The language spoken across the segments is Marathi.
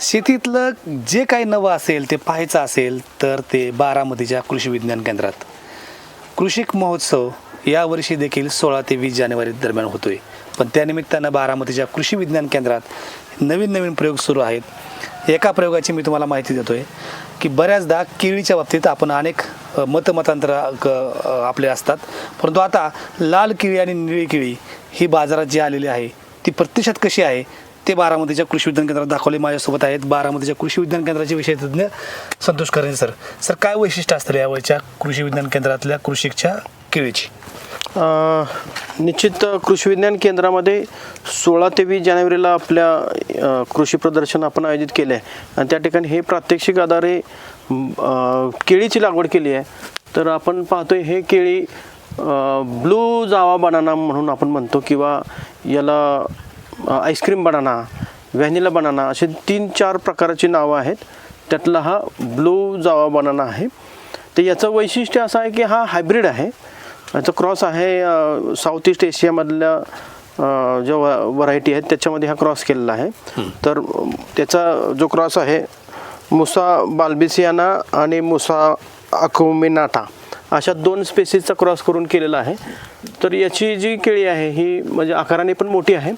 शेतीतलं जे काही नवं असेल ते पाहायचं असेल तर ते बारामतीच्या कृषी विज्ञान केंद्रात. कृषिक महोत्सव यावर्षी देखील सोळा ते वीस जानेवारी दरम्यान होतोय. पण त्यानिमित्तानं बारामतीच्या कृषी विज्ञान केंद्रात नवीन नवीन प्रयोग सुरू आहेत. एका प्रयोगाची मी तुम्हाला माहिती देतोय की बऱ्याचदा केळीच्या बाबतीत आपण अनेक मतमतांतर क- आपले असतात. परंतु आता लाल केळी आणि निळी केळी ही बाजारात जी आलेली आहे ती प्रत्यक्षात कशी आहे ते बारामतीच्या कृषी विज्ञान केंद्रात दाखवले माझ्यासोबत आहेत. बारामतीच्या कृषी विज्ञान केंद्राचे विषय तज्ज्ञ संतोष करंजे सर. सर काय वैशिष्ट्य असतं यावेळच्या कृषी विज्ञान केंद्रातल्या कृषीच्या केळीची? निश्चित कृषी विज्ञान केंद्रामध्ये सोळा ते वीस जानेवारीला आपल्या कृषी प्रदर्शन आपण आयोजित केले आहे. आणि त्या ठिकाणी हे प्रात्यक्षिक आधारे केळीची लागवड केली आहे. तर आपण पाहतोय हे केळी ब्लू जावा बनाना म्हणून आपण म्हणतो किंवा याला आईस्क्रीम बनाना व्हॅनिला बनाना असे तीन चार प्रकारची नावं आहेत. त्यातला हा ब्लू जावा बनाना आहे. तर याचं वैशिष्ट्य असं आहे की हा हायब्रिड आहे. याचा क्रॉस आहे साऊथ ईस्ट एशियामधल्या ज्या व्हरायटी आहेत त्याच्यामध्ये हा क्रॉस केलेला आहे. तर त्याचा जो क्रॉस आहे मुसा बाल्बिसियाना आणि मुसा अकोमिनाटा अशा दोन स्पेसीसचा क्रॉस करून केलेला आहे. तर याची जी केळी आहे ही म्हणजे आकाराने पण मोठी आहे.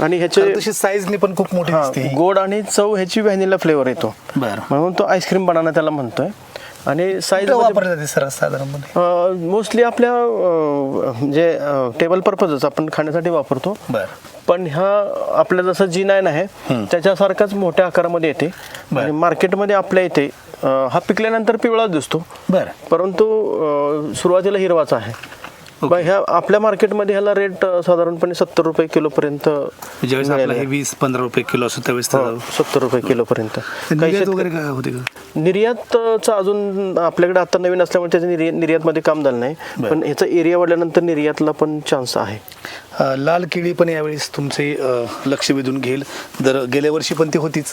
आणि ह्याचे तशी साईजनी पण खूप मोठी ही. गोड आणि चव ह्याची व्हॅनिला फ्लेवर येतो. बरं. म्हणून तो आईस्क्रीम बनाना त्याला म्हणतोय. आणि साईज वापरली जाते सर साधारणपणे? मोस्टली आपल्या म्हणजे टेबल पर्पजच आपण खाण्यासाठी वापरतो. बरं. पण ह्या आपल्या जसं जी नाईन आहे त्याच्यासारखाच मोठ्या आकारामध्ये येते. आणि मार्केटमध्ये आपल्या इथे हा पिकल्यानंतर पिवळाच दिसतो. बरं. परंतु सुरुवातीला हिरवाचा आहे. ह्या आपल्या मार्केटमध्ये ह्याला रेट साधारणपणे सत्तर रुपये किलोपर्यंत ज्यावेळेस आपलं हे वीस पंधरा रुपये किलो असतो त्यावेळेस तर- सत्तर रुपये किलोपर्यंत. तर काही निर्यात शेतकरी- वगैरे काय होते का? निर्यातचं अजून आपल्याकडे आता नवीन असल्यामुळे त्याचं निर्या निर्यातमध्ये काम झालं नाही. पण ह्याचा एरिया वाढल्यानंतर निर्यातला पण चान्स आहे. लाल केळी पण यावेळेस तुमचे लक्ष वेधून घेईल. दर गेल्या वर्षी पण ती होतीच.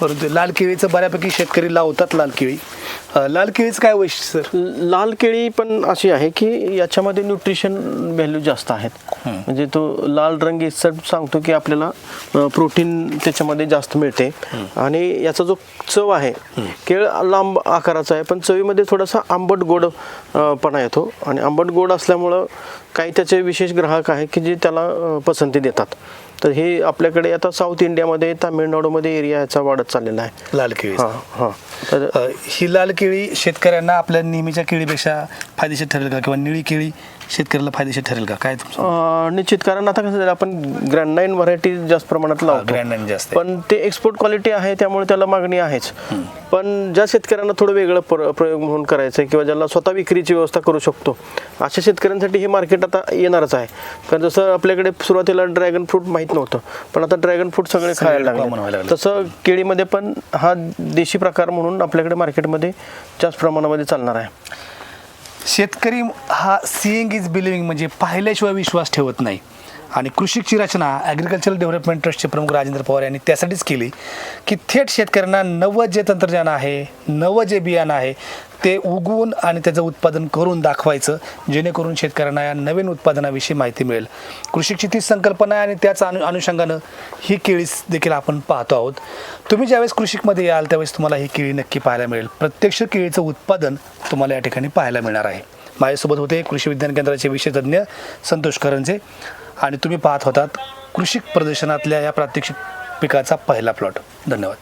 परंतु लाल केळीचं बऱ्यापैकी शेतकरी लावतात लाल केळी. लाल केळीचं काय वैशिष्ट्य सर? लाल केळी पण अशी आहे की याच्यामध्ये न्यूट्रिशन व्हॅल्यू जास्त आहेत. म्हणजे तो लाल रंग सांगतो की आपल्याला प्रोटीन त्याच्यामध्ये जास्त मिळते. आणि याचा जो चव आहे केळ लांब आकाराचा आहे पण चवीमध्ये थोडासा आंबट गोड पणा येतो. आणि आंबट गोड असल्यामुळं काही त्याचे विशेष ग्राहक आहे की जे त्याला पसंती देतात. तर हे आपल्याकडे आता साऊथ इंडियामध्ये तामिळनाडूमध्ये एरिया याचा वाढत चाललेला आहे. लाल केळी. हां हां. तर ही लाल केळी शेतकऱ्यांना आपल्या नेहमीच्या केळीपेक्षा फायदेशीर ठरेल का? किंवा निळी केळी शेतकऱ्याला फायदेशीर ठरेल का? काय तुमचं? अं, निश्चित. कारण आता कसं झालं आपण ग्रँड नाईन व्हरायटी जास्त प्रमाणात लावतो. Grand Nine जास्त आहे. पण ते एक्सपोर्ट क्वालिटी आहे त्यामुळे त्याला मागणी आहेच. पण ज्या शेतकऱ्यांना थोडं वेगळं प्र- प्रयोग म्हणून करायचं आहे किंवा ज्याला स्वतः विक्रीची व्यवस्था करू शकतो अशा शेतकऱ्यांसाठी हे मार्केट आता येणारच आहे. कारण जसं आपल्याकडे सुरुवातीला ड्रॅगन फ्रूट माहीत नव्हतं पण आता ड्रॅगन फ्रूट सगळे खायला common व्हायला लागले. लागले. तसं केळीमध्ये पण हा देशी प्रकार म्हणून आपल्याकडे मार्केटमध्ये जास्त प्रमाणामध्ये चालणार आहे. शेतकरी हा सिईंग इज बिलिव्हिंग म्हणजे पाहिल्याशिवाय विश्वास ठेवत नाही. आणि कृषीची रचना ॲग्रिकल्चरल डेव्हलपमेंट ट्रस्टचे प्रमुख राजेंद्र पवार यांनी त्यासाठीच केली की थेट शेतकऱ्यांना नवं जे तंत्रज्ञान आहे नवं जे बियाणं आहे ते उगवून आणि त्याचं उत्पादन करून दाखवायचं जेणेकरून शेतकऱ्यांना या नवीन उत्पादनाविषयी माहिती मिळेल. कृषीची ती संकल्पना आहे आणि त्याच अनु अनुषंगानं ही केळी देखील आपण पाहतो आहोत. तुम्ही ज्यावेळेस कृषीमध्ये याल त्यावेळेस तुम्हाला ही केळी नक्की पाहायला मिळेल. प्रत्यक्ष केळीचं उत्पादन तुम्हाला या ठिकाणी पाहायला मिळणार आहे. माझ्यासोबत होते कृषी विज्ञान केंद्राचे विषयतज्ञ संतोष करंजे. आणि तुम्ही पाहत होतात कृषी प्रदर्शनातल्या या प्रात्यक्षिक पिकाचा पहिला प्लॉट धन्यवाद.